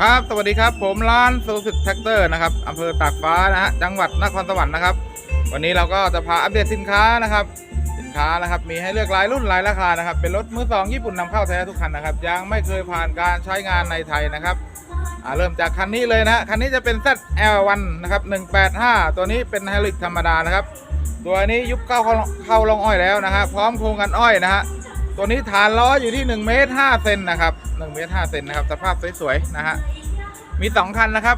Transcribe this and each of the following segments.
ครับ สวัสดีครับ ผมร้านสูสิตแท็กเตอร์นะครับอำเภอตากฟ้านะฮะ จังหวัดนครสวรรค์นะครับ วันนี้เราก็จะพาอัปเดตสินค้านะครับ สินค้านะครับ มีให้เลือกหลายรุ่นหลายราคานะครับ เป็นรถมือสองญี่ปุ่นนำเข้าแท้ทุกคันนะครับ ยังไม่เคยผ่านการใช้งานในไทยนะครับเริ่มจากคันนี้เลยนะ คันนี้จะเป็น ZL1 นะครับ 185 ตัวนี้เป็นไฮลิกธรรมดานะครับ ตัวนี้ยุบเข้าเข้าเข้าลงอ้อยแล้วนะฮะ พร้อมโครงกันอ้อยนะฮะ ตัวนี้ฐานล้ออยู่ที่1เมตร5เซนนะครับ1เมตร5เซนนะครับสภาพสวยๆนะฮะมี 2 คันนะครับ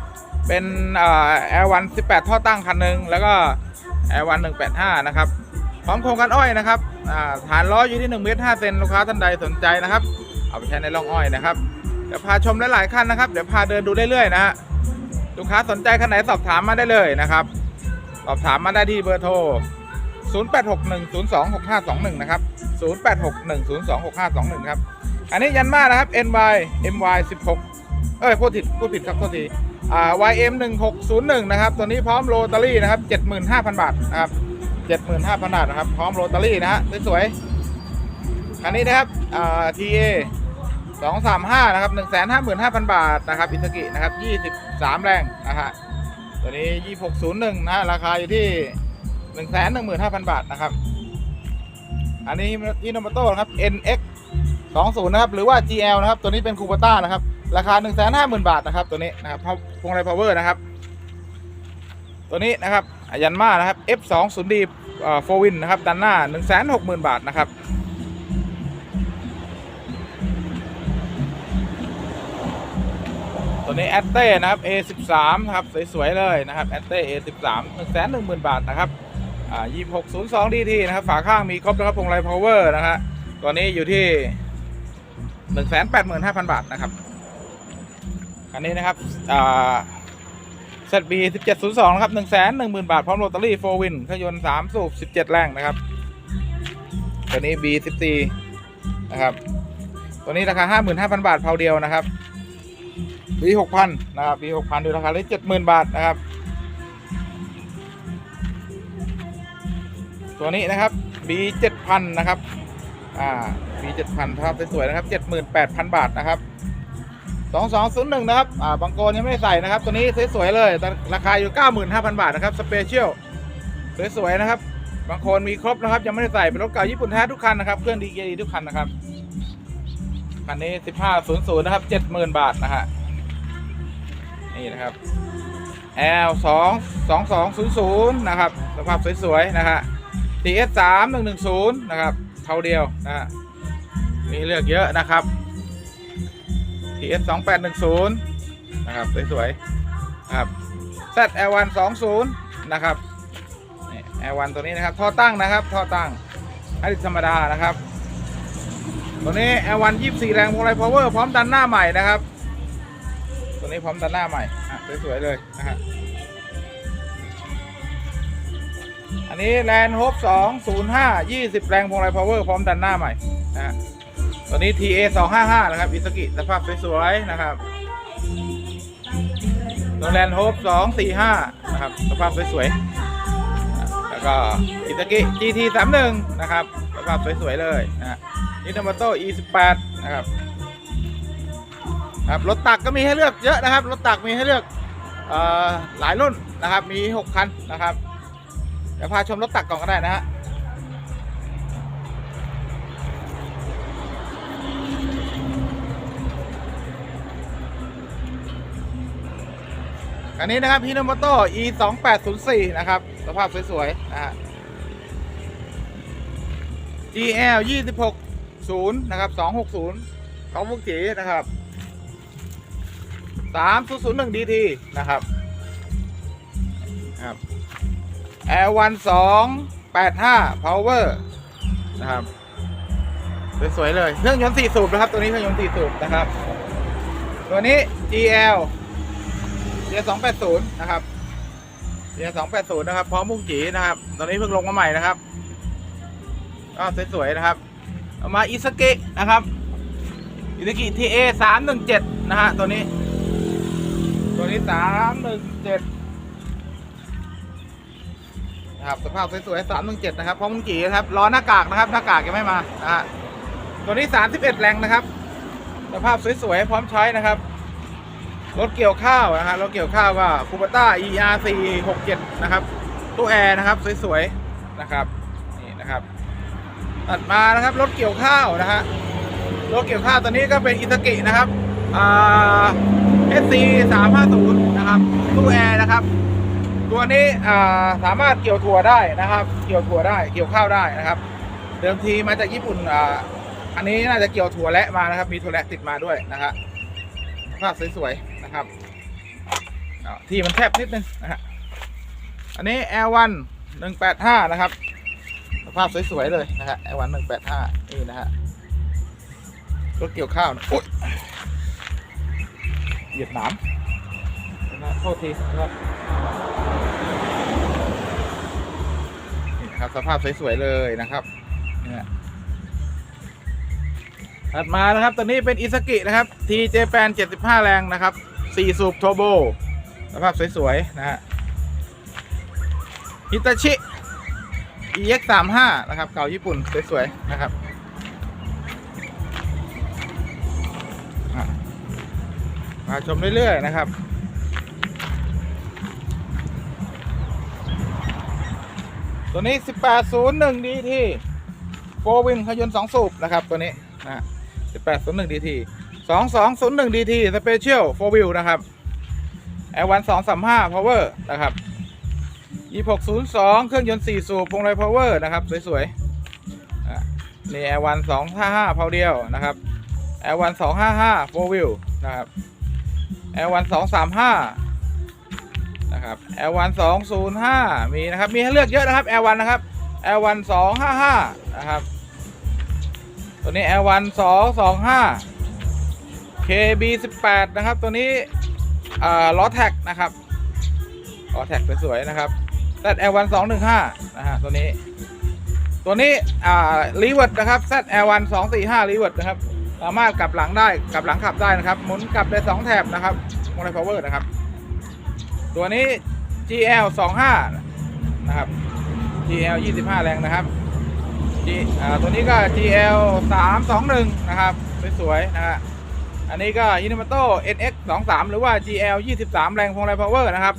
เป็นเอ่อ L1 18 ท่อตั้งคันหนึ่งแล้วก็ L1 185 นะครับ พร้อมโครงกันอ้อยนะครับฐานล้ออยู่ที่1เมตร5เซนลูกค้าท่านใดสนใจนะครับ เอาไปใช้ในร่องอ้อยนะครับเดี๋ยวพาชมหลายๆคันนะครับ เดี๋ยวพาเดินดูเรื่อยๆนะฮะลูกค้าสนใจคันไหนสอบถามมาได้เลยนะครับ สอบถามมาได้ที่เบอร์โทร 0861026521 นะครับ 0861026521 ครับ อันนี้ยันมานะครับ NY MY 16เอ้ยพูดผิดพูดผิดครับโทษทีอ่า YM 1601นะครับ ตัวนี้พร้อมโรตารี่นะครับ 75,000 บาทนะครับ 75,000 บาทนะครับ พร้อมโรตารี่นะฮะสวยๆคันนี้นะครับอ่า TA 235นะครับ155,000 บาทนะครับอิสกินะครับ 23 แรงนะฮะตัวนี้ 2601นะฮะราคาอยู่ที่ 115,000 บาทนะครับ อันนี้ที่นมโต้นะครับ NX 20นะครับ หรือว่า GL นะครับ ตัวนี้เป็นคูปต้านะครับ ราคา 150,000 บาทนะครับ ตัวนี้นะครับพวงไรพาวเวอร์นะครับ ตัวนี้นะครับยันมานะครับ F 2 0 D โฟวินนะครับด้านหน้า 160,000 บาทนะครับตัวนี้แอตเต้นะครับ A13 นะครับ สวย ๆ เลยนะครับแอตเต้ A13 110,000 บาทนะครับ อ่า2602 DT นะครับ ฝาข้างมีครบนะครับพวงไรพาวเวอร์นะฮะตัวนี้อยู่ที่ 185,000 บาทนะครับ อันนี้นะครับอ่า ZB 1702นะครับ110,000 บาท พร้อมโรตารี่โฟวินเครื่องยนต์ 3 สูบ 17 แรงนะครับ ตัวนี้ B14 นะครับ ตัวนี้ราคา 55,000 บาทเพาเดียวนะครับ B6000 นะครับ B6000 ดูราคาเลย70,000 บาทนะครับ ตัวนี้นะครับ B7000 นะครับ อ่า B7000 ภาพสวยๆนะครับ 78,000 บาทนะครับ 2201 นะครับ อ่า บางโกนยังไม่ใส่นะครับ ตัวนี้สวยๆเลยแต่ราคาอยู่ 95,000 บาทนะครับ สเปเชียล สวยๆนะครับ บางคนมีครบนะครับ ยังไม่ได้ใส่ เป็นรถเก่าญี่ปุ่นแท้ทุกคันนะครับ เครื่องดีเดีทุกคันนะครับ คันนี้ 1500 นะครับ 70,000 บาทนะฮะ นี่นะครับ L 2 2 2 0 0นะครับ สภาพสวยๆนะฮะ TS 3 1 1 0นะครับเท่าเดียวนะมีเลือกเยอะนะครับ TS 2 8 1 0นะครับสวยๆครับ ZL 1 2 0นะครับนี่ L1 ตัวนี้นะครับ ท่อตั้งนะครับ ท่อตั้งให้ธรรมดานะครับ ตัวนี้ L1 24แรงพวงไรพาวเวอร์พร้อมดันหน้าใหม่นะครับ ตัวนี้พร้อมดันหน้าใหม่ อะ สวยๆเลยนะฮะ อันนี้แลนด์โฮป205 20แรงพวงไรพาวเวอร์พร้อมดันหน้าใหม่นะตัวนี้ TA 255นะครับอิสกิสภาพสวยๆนะครับตัวแลนด์โฮป245นะครับสภาพสวยๆแล้วก็อิสกิ GT 31นะครับสภาพสวยๆเลยนะฮะนิโนมโต E18 นะครับครับรถตักก็มีให้เลือกเยอะนะครับรถตักมีให้เลือกเอ่อหลายรุ่นนะครับมี 6 คันนะครับ เดี๋ยวพาชมรถตักก่อนก็ได้นะฮะอันนี้นะครับฮิโนโมโต e 2 8 0 4นะครับ สภาพสวยๆนะฮะ gl 26 0นะครับ260เขาพุกจีนะครับ3001 dt นะครับครับ L1 285 power นะครับสวยๆเลย เครื่องยนต์4สูบนะครับ ตัวนี้เครื่องยนต์4สูบนะครับ ตัวนี้ GL เดียสองแปดศูนย์นะครับเดียสองแปดศูนย์นะครับ พร้อมมุ้งจีนะครับ ตอนนี้เพิ่งลงมาใหม่นะครับก็สวยๆนะครับเอามาอิสเกะนะครับอิสกิทีเอสามหนึ่งเจ็ดนะฮะตัวนี้ ตัวนี้สามหนึ่งเจ็ด นะครับสภาพสวยๆสามหนึ่งเจ็ดนะครับพร้อมมุ้งจีนะครับล้อหน้ากากนะครับหน้ากากยังไม่มานะฮะตัวนี้สามสิบเอ็ดแรงนะครับ สภาพสวยๆพร้อมใช้นะครับรถเกี่ยวข้าวนะฮะรถเกี่ยวข้าวก็คูปต้า ER4 67นะครับตู้แอร์นะครับสวยๆนะครับนี่นะครับตัดมานะครับรถเกี่ยวข้าวนะฮะรถเกี่ยวข้าวตัวนี้ก็เป็นอิตากินะครับอ่า SC 350นะครับตู้แอร์นะครับ ตัวนี้สามารถเกี่ยวถั่วได้นะครับ เกี่ยวถั่วได้เกี่ยวข้าวได้นะครับ เดิมทีมาจากญี่ปุ่นอ,อันนี้น่าจะเกี่ยวถั่วและมานะครับ มีถั่วและติดมาด้วยนะฮะภาพสวยๆนะครับที่มันแคบนิดนึงนะฮะอันนี้ L1 185 นะครับสภาพสวยๆเลยนะฮะ L1 185 นี่นะฮะรถเกี่ยวข้าวนะอุ๊ยเหยียบหนามนะโทษทีนะครับ นะครับ สภาพสวยๆเลยนะครับนี่ฮะถัดมานะครับตัวนี้เป็นอิสกินะครับ TJ แปน75 แรงนะครับ4สูบโทโบสภาพสวยๆนะฮะฮิตาชิ EX 35 นะครับ เก่าญี่ปุ่นสวยๆนะครับมาชมเรื่อยๆนะครับ ตัวนี้ 1801 DT โฟวิงขยนต์2สูบนะครับ ตัวนี้นะ1801 DT 2201 DT Special 4 Wheel นะครับ L1 235 Power นะครับ 2602 เครื่องยนต์ 4 สูบพวงมาลัย Power นะครับ สวยๆ นี่ L1 255เพาเดียวนะครับ L1 255 4 Wheel นะครับ L1 235 นะครับ L1 205มีนะครับ มีให้เลือกเยอะนะครับ L1 นะครับ L1 255นะครับ ตัวนี้ L1 225 KB 18นะครับ ตัวนี้ล้อแท็กนะครับล้อแท็กสวยๆนะครับ ZL1 215นะฮะตัวนี้ตัวนี้อ่ารีเวิร์ดนะครับ ZL1 245รีเวิร์ดนะครับ สามารถกลับหลังได้ กลับหลังขับได้นะครับ หมุนกลับได้สองแถบนะครับวงไลพาวเวอร์นะครับ ตัวนี้ GL 25นะครับ GL 25 แรงนะครับ G อ่าตัวนี้ก็ GL 321นะครับสวยๆนะฮะอันนี้ก็ Hinamoto NX 23หรือว่า GL 23 แรงพวงไลพาวเวอร์นะครับ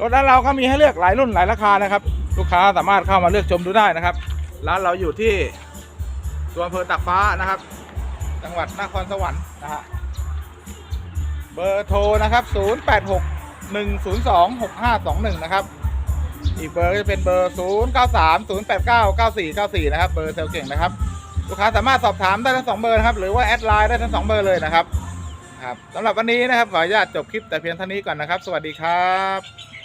รถร้านเราก็มีให้เลือกหลายรุ่นหลายราคานะครับ ลูกค้าสามารถเข้ามาเลือกชมดูได้นะครับ ร้านเราอยู่ที่ตัวอำเภอตากฟ้านะครับ จังหวัดนครสวรรค์นะฮะเบอร์โทรนะครับ 086 102 6521 นะครับ อีกเบอร์ก็จะเป็นเบอร์ 093 089 9494 นะครับ เบอร์เซลเก่งนะครับ ลูกค้าสามารถสอบถามได้ทั้งสองเบอร์นะครับ หรือว่าแอดไลน์ได้ทั้งสองเบอร์เลยนะครับ ครับสำหรับวันนี้นะครับขออนุญาตจบคลิปแต่เพียงเท่านี้ก่อนนะครับ สวัสดีครับ